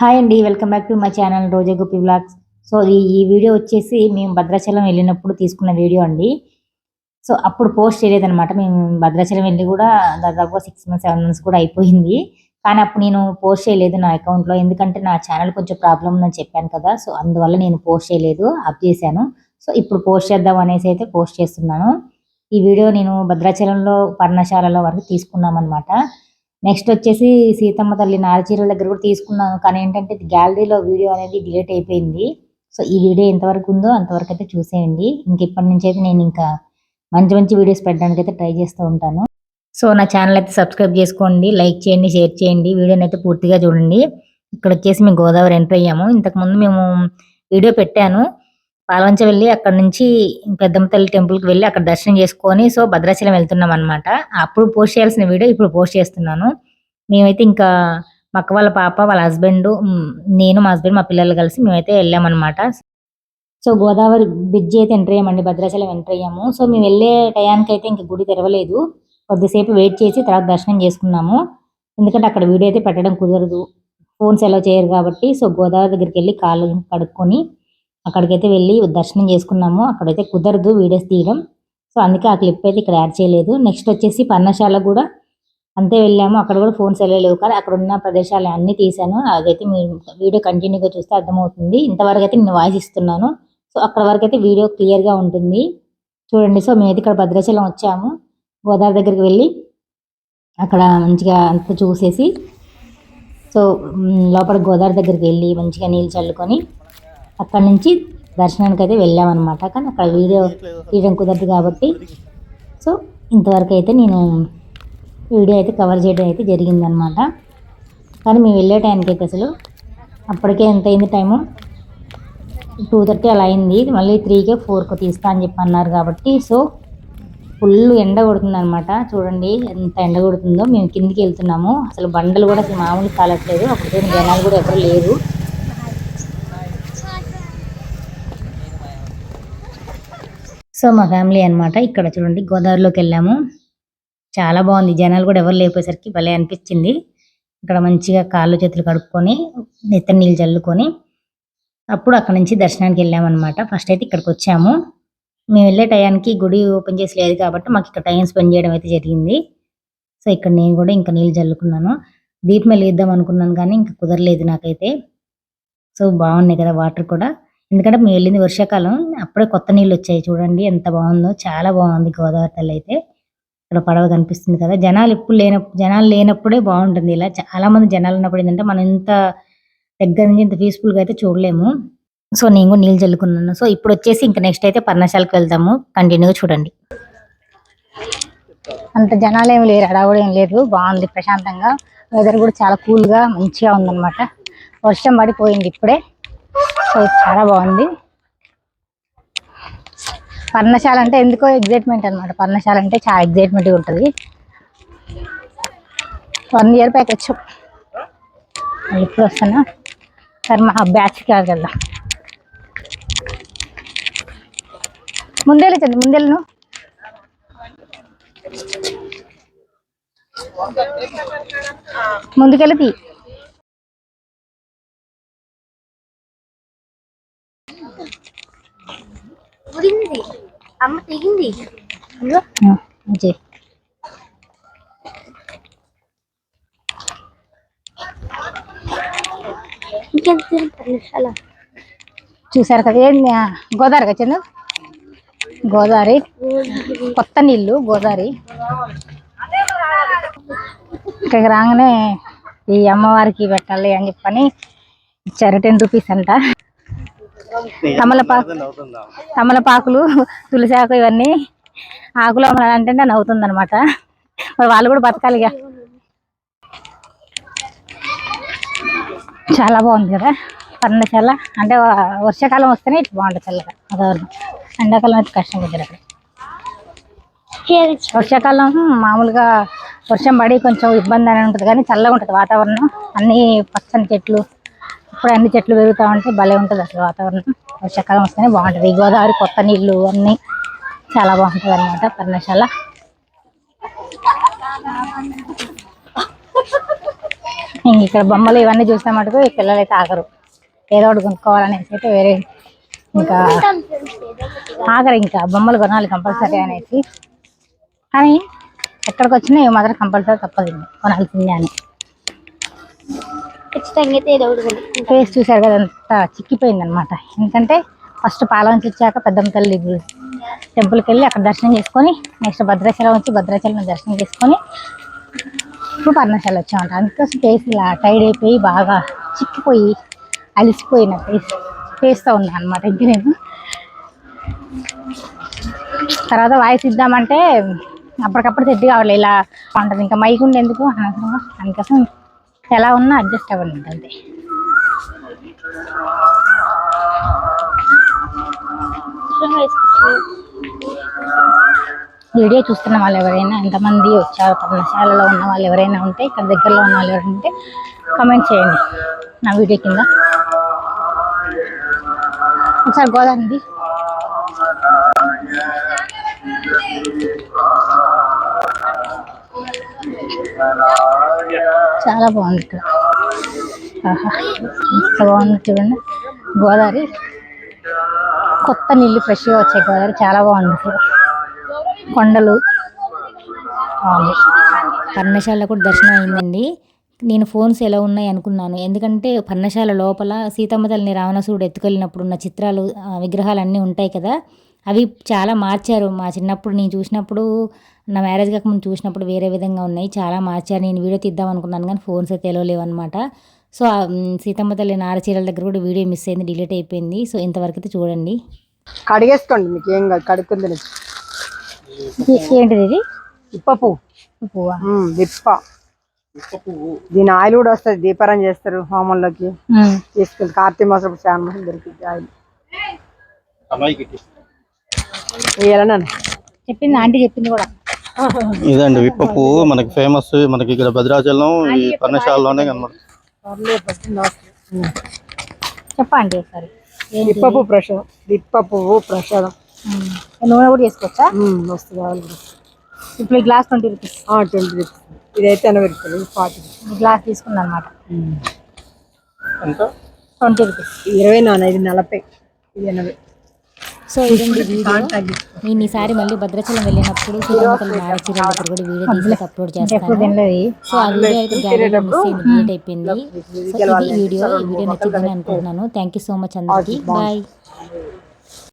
Hi అండి welcome back to my channel Roja Gopi blogs so ఈ ఈ video వచ్చేసి మేము భద్రాచలం వెళ్ళినప్పుడు తీసుకున్న వీడియో అండి. సో అప్పుడు పోస్ట్ చేయలేదనమాట మేము భద్రాచలం వెళ్ళి కూడా దాదాపుగా సిక్స్ మంత్స్ సెవెన్ మంత్స్ కూడా అయిపోయింది. కానీ అప్పుడు నేను పోస్ట్ చేయలేదు నా అకౌంట్లో ఎందుకంటే నా ఛానల్ కొంచెం ప్రాబ్లం ఉందని చెప్పాను కదా. సో అందువల్ల నేను పోస్ట్ చేయలేదు అప్ చేశాను. సో ఇప్పుడు పోస్ట్ చేద్దాం అనేసి అయితే పోస్ట్ చేస్తున్నాను. ఈ వీడియో నేను భద్రాచలంలో పర్ణశాలలో వరకు తీసుకున్నాం అనమాట నెక్స్ట్ వచ్చేసి సీతమ్మ తల్లి నారచీరల దగ్గర కూడా తీసుకున్నాను. కానీ ఏంటంటే గ్యాలరీలో వీడియో అనేది డిలీట్ అయిపోయింది. సో ఈ వీడియో ఎంతవరకు ఉందో అంతవరకు అయితే చూసేయండి. ఇంక ఇప్పటి నుంచి అయితే నేను ఇంకా మంచి మంచి వీడియోస్ పెట్టడానికి అయితే ట్రై చేస్తూ ఉంటాను. సో నా ఛానల్ అయితే సబ్స్క్రైబ్ చేసుకోండి. లైక్ చేయండి షేర్ చేయండి. వీడియోని అయితే పూర్తిగా చూడండి. ఇక్కడ వచ్చేసి మేము గోదావరి ఎంటర్ అయ్యాము. ఇంతకుముందు మేము వీడియో పెట్టాను. పాలవంచ వెళ్ళి అక్కడ నుంచి పెద్దమ్మ తల్లి టెంపుల్కి వెళ్ళి అక్కడ దర్శనం చేసుకొని సో భద్రాచలం వెళ్తున్నాం అనమాట అప్పుడు పోస్ట్ చేయాల్సిన వీడియో ఇప్పుడు పోస్ట్ చేస్తున్నాను. మేమైతే ఇంకా మా అక్క వాళ్ళ పాప వాళ్ళ హస్బెండ్ నేను మా హస్బెండ్ మా పిల్లలు కలిసి మేమైతే వెళ్ళామన్నమాట సో గోదావరి బ్రిడ్జ్ అయితే ఎంటర్ అయ్యామండి భద్రాచలం ఎంటర్ అయ్యాము. సో మేము వెళ్ళే టయానికి అయితే ఇంక గుడి తెరవలేదు. కొద్దిసేపు వెయిట్ చేసి తర్వాత దర్శనం చేసుకున్నాము. ఎందుకంటే అక్కడ వీడియో అయితే పెట్టడం కుదరదు. ఫోన్స్ ఎలా చేయరు కాబట్టి సో గోదావరి దగ్గరికి వెళ్ళి కాళ్ళు కడుక్కొని అక్కడికైతే వెళ్ళి దర్శనం చేసుకున్నాము. అక్కడైతే కుదరదు వీడియోస్ తీయడం. సో అందుకే ఆ క్లిప్ అయితే ఇక్కడ యాడ్ చేయలేదు. నెక్స్ట్ వచ్చేసి పర్ణశాల కూడా అంతే వెళ్ళాము. అక్కడ కూడా ఫోన్స్ వెళ్ళలేవు కానీ అక్కడ ఉన్న ప్రదేశాలు అన్నీ తీశాను. అదైతే మీరు వీడియో కంటిన్యూగా చూస్తే అర్థమవుతుంది. ఇంతవరకు అయితే నేను వాయిస్ ఇస్తున్నాను. సో అక్కడ వరకు అయితే వీడియో క్లియర్గా ఉంటుంది. చూడండి. సో మేమైతే ఇక్కడ భద్రాచలం వచ్చాము. గోదావరి దగ్గరికి వెళ్ళి అక్కడ మంచిగా అంతా చూసేసి సో లోపల గోదావరి దగ్గరికి వెళ్ళి మంచిగా నీళ్ళు చల్లుకొని అక్కడ నుంచి దర్శనానికి అయితే వెళ్ళామన్నమాట. కానీ అక్కడ వీడియో తీయడం కుదరదు కాబట్టి. సో ఇంతవరకు అయితే నేను వీడియో అయితే కవర్ చేయడం అయితే జరిగిందనమాట కానీ మేము వెళ్ళే టైంకి అయితే అసలు అప్పటికే ఎంత అయింది టైము? టూ థర్టీ అలా అయింది. మళ్ళీ త్రీకే ఫోర్కి తీస్తా అని చెప్పి అన్నారు కాబట్టి. సో ఫుల్ ఎండ కొడుతుందనమాట చూడండి ఎంత ఎండ కొడుతుందో. మేము కిందికి వెళ్తున్నాము. అసలు బండలు కూడా అసలు మామూలు కాలట్లేదు. అప్పుడు జనాలు కూడా ఎవరు లేరు. సో మా ఫ్యామిలీ అనమాట ఇక్కడ చూడండి గోదావరిలోకి వెళ్ళాము. చాలా బాగుంది. జనాలు కూడా ఎవరు లేకపోయేసరికి భలే అనిపించింది. ఇక్కడ మంచిగా కాళ్ళు చేతులు కడుక్కొని నెత్త నీళ్ళు చల్లుకొని అప్పుడు అక్కడ నుంచి దర్శనానికి వెళ్ళామన్నమాట. ఫస్ట్ అయితే ఇక్కడికి వచ్చాము. మేము వెళ్ళే టయానికి గుడి ఓపెన్ చేసి లేదు కాబట్టి మాకు ఇక్కడ టైం స్పెండ్ చేయడం అయితే జరిగింది. సో ఇక్కడ నేను కూడా ఇంకా నీళ్ళు చల్లుకున్నాను దీపం వెలిగిద్దాం అనుకున్నాను కానీ ఇంకా కుదరలేదు నాకైతే. సో బాగున్నాయి కదా వాటర్ కూడా. ఎందుకంటే మేము వెళ్ళింది వర్షాకాలం అప్పుడే కొత్త నీళ్ళు వచ్చాయి. చూడండి ఎంత బాగుందో చాలా బాగుంది గోదావరి తల్లి అయితే. ఇక్కడ పడవ కనిపిస్తుంది కదా. జనాలు ఇప్పుడు లేనప్పుడు జనాలు లేనప్పుడే బాగుంటుంది ఇలా. చాలా మంది జనాలు ఉన్నప్పుడు ఏంటంటే మనం ఇంత దగ్గర నుంచి ఇంత పీస్ఫుల్గా అయితే చూడలేము. సో నేను కూడా నీళ్ళు చల్లుకున్నాను. సో ఇప్పుడు వచ్చేసి ఇంకా నెక్స్ట్ అయితే పర్ణశాలకు వెళ్తాము కంటిన్యూగా చూడండి. అంత జనాలు ఏమి లేరు. అడవుడు ఏం లేదు. బాగుంది ప్రశాంతంగా. వెదర్ కూడా చాలా కూల్గా మంచిగా ఉందన్నమాట. వర్షం పడిపోయింది ఇప్పుడే. సో చాలా బాగుంది. పర్ణశాల అంటే ఎందుకో ఎగ్జైట్మెంట్ అనమాట పర్ణశాల అంటే చాలా ఎగ్జైట్మెంట్గా ఉంటుంది. వన్ ఇయర్ బ్యాక్ వచ్చాం మళ్ళీ ఇప్పుడు వస్తానా సరే మా బ్యాచ్కి వెళ్దాం ముందేళ్ళు చండి ముందేళ్ళను ముందుకెళ్ళి అమ్మ తెగింది చూసారు కదా? ఏంది గోదావరి కదా గోదావరి. కొత్త నీళ్ళు గోదావరి. ఇక్కడికి రాగానే ఈ అమ్మవారికి పెట్టాలి అని చెప్పని ఇచ్చారు. టెన్ రూపీస్ అంట. తమలపాకు తమలపాకులు తులసాకు ఇవన్నీ ఆకులు అమ్మాలంటే నవ్వుతుంది అనమాట మరి వాళ్ళు కూడా బతకాలిగా చాలా బాగుంది కదా? పర్ణశాల అంటే వర్షాకాలం వస్తేనే ఇట్లా బాగుంటుంది చల్లగా వాతావరణం. ఎండాకాలం అయితే కష్టం కుదరదు అక్కడ. వర్షాకాలం మామూలుగా వర్షం పడి కొంచెం ఇబ్బంది అని ఉంటుంది కానీ చల్లగా ఉంటుంది వాతావరణం. అన్ని పచ్చని చెట్లు ఇప్పుడు అన్ని చెట్లు పెరుగుతూ ఉంటే భలే ఉంటుంది అసలు వాతావరణం. వర్షాకాలం వస్తేనే బాగుంటుంది. గోదావరి కొత్త నీళ్ళు అన్నీ చాలా బాగుంటుంది అనమాట పర్ణశాల. ఇంక ఇక్కడ బొమ్మలు ఇవన్నీ చూస్తే మటుకు ఈ పిల్లలు అయితే ఆగరు. ఏదో ఒకటి కొనుక్కోవాలనేసి అయితే వేరే ఇంకా ఆగరు ఇంకా. బొమ్మలు కొనాలి కంపల్సరీ అనేసి. కానీ ఎక్కడికి వచ్చినా ఇవి మాత్రం కంపల్సరీ తప్పదు కొనాల్సిందే అని. అయితే ఏదో ఫేస్ చూసారు కదా అంత చిక్కిపోయింది అనమాట ఎందుకంటే ఫస్ట్ పాలవంచి వచ్చాక పెద్దమ్మ తల్లి టెంపుల్కి వెళ్ళి అక్కడ దర్శనం చేసుకొని నెక్స్ట్ భద్రాచలం వచ్చి భద్రాచలం దర్శనం చేసుకొని ఇప్పుడు పర్ణశాల వచ్చామంట. అందుకోసం ఫేస్ ఇలా టైడ్ అయిపోయి బాగా చిక్కిపోయి అలిసిపోయిన ఫేస్ ఫేస్తో ఉన్నా అనమాట ఇంక నేను. తర్వాత వాయిస్ ఇద్దామంటే అప్పటికప్పుడు సెట్ కావాలి ఇలా ఉంటుంది. ఇంకా మైక్ ఉండేందుకు అనవసరంగా. అందుకోసం ఎలా ఉన్నా అడ్జస్ట్ అవ్వండి అంతే. వీడియో చూస్తున్న వాళ్ళు ఎవరైనా ఎంతమంది వచ్చారు పర్ణశాలలో ఉన్న వాళ్ళు ఎవరైనా ఉంటే ఇక్కడ దగ్గరలో ఉన్న వాళ్ళు ఎవరైనా ఉంటే కామెంట్ చేయండి నా వీడియో కింద. ఒకసారి గోదావరి చాలా బాగుంది ఇక్కడ. ఆహా ఎంత బాగుంది చూడండి. గోదావరి కొత్త నీళ్ళు ఫ్రెష్గా వచ్చాయి గోదావరి. చాలా బాగుంది కొండలు. బాగుంది. పర్ణశాల కూడా దర్శనం అయిందండి. నేను ఫోన్స్ ఎలా ఉన్నాయి అనుకున్నాను. ఎందుకంటే పర్ణశాల లోపల సీతమ్మ తల్లిని రావణాసురుడు ఎత్తుకెళ్ళినప్పుడు ఉన్న చిత్రాలు విగ్రహాలు అన్నీ ఉంటాయి కదా. అవి చాలా మార్చారు. మా చిన్నప్పుడు నేను చూసినప్పుడు నా మ్యారేజ్ కాకముందు చూసినప్పుడు వేరే విధంగా ఉన్నాయి. చాలా మార్చారు. నేను వీడియో తీద్దాం అనుకున్నాను కానీ ఫోన్స్ అయితే తెలియలేవు అనమాట సో సీతమ్మ తల్లి నారచీరల దగ్గర కూడా వీడియో మిస్ అయింది డిలీట్ అయిపోయింది. సో ఇంతవరకు అయితే చూడండి. కడిగేసుకోండి మీకు ఏం కాదు కడుక్కుంది ఏంటిది ఇది? ఇప్ప పువ్వు. పువ్వా దీని ఆయిల్ కూడా వస్తుంది దీపారం చేస్తారు హోమంలోకి. తీసుకెళ్ళి కార్తీక మాసం చాలా దొరికింది ఆయిల్. చెప్పింది ఆంటీ చెప్పింది కూడా. ఇదండి విప్ప పువ్వు మనకి ఫేమస్ మనకి ఇక్కడ భద్రాచలం ఈ పర్ణశాలలోనే కనబడుతుంది. చెప్పండి ఒకసారి. ఏంటి? విప్ప పువ్వు ప్రసాదం. విప్ప పువ్వు ప్రసాదం. నూనె కూడా చేసుకోవచ్చా? ఆయిల్ కూడా. ఇప్పుడు ఈ glass twenty rupees. Twenty rupees. ఇదైతే ఎనభై రూపాయలు ఫార్టీ గ్లాస్ తీసుకున్నా అనమాట ఎంత? Twenty rupees. ఇరవై నాన్న ఇది నలభై. ఇది ఎనభై. సో ఇదండి వీడియో. నేను ఈసారి మళ్ళీ భద్రాచలం వెళ్ళినప్పుడు సీతమ్మకల్ నారచీర దగ్గర కూడా వీడియో తీసి అప్లోడ్ చేస్తాను. సో ఆ వీడియో అయితే గ్యాలరీలో మిస్ అయింది డిలీట్ అయిపోయింది. సో ఇది వీడియో ఈ వీడియో నచ్చిందని అనుకుంటున్నాను. థ్యాంక్ యూ సో మచ్ అందరికీ. బాయ్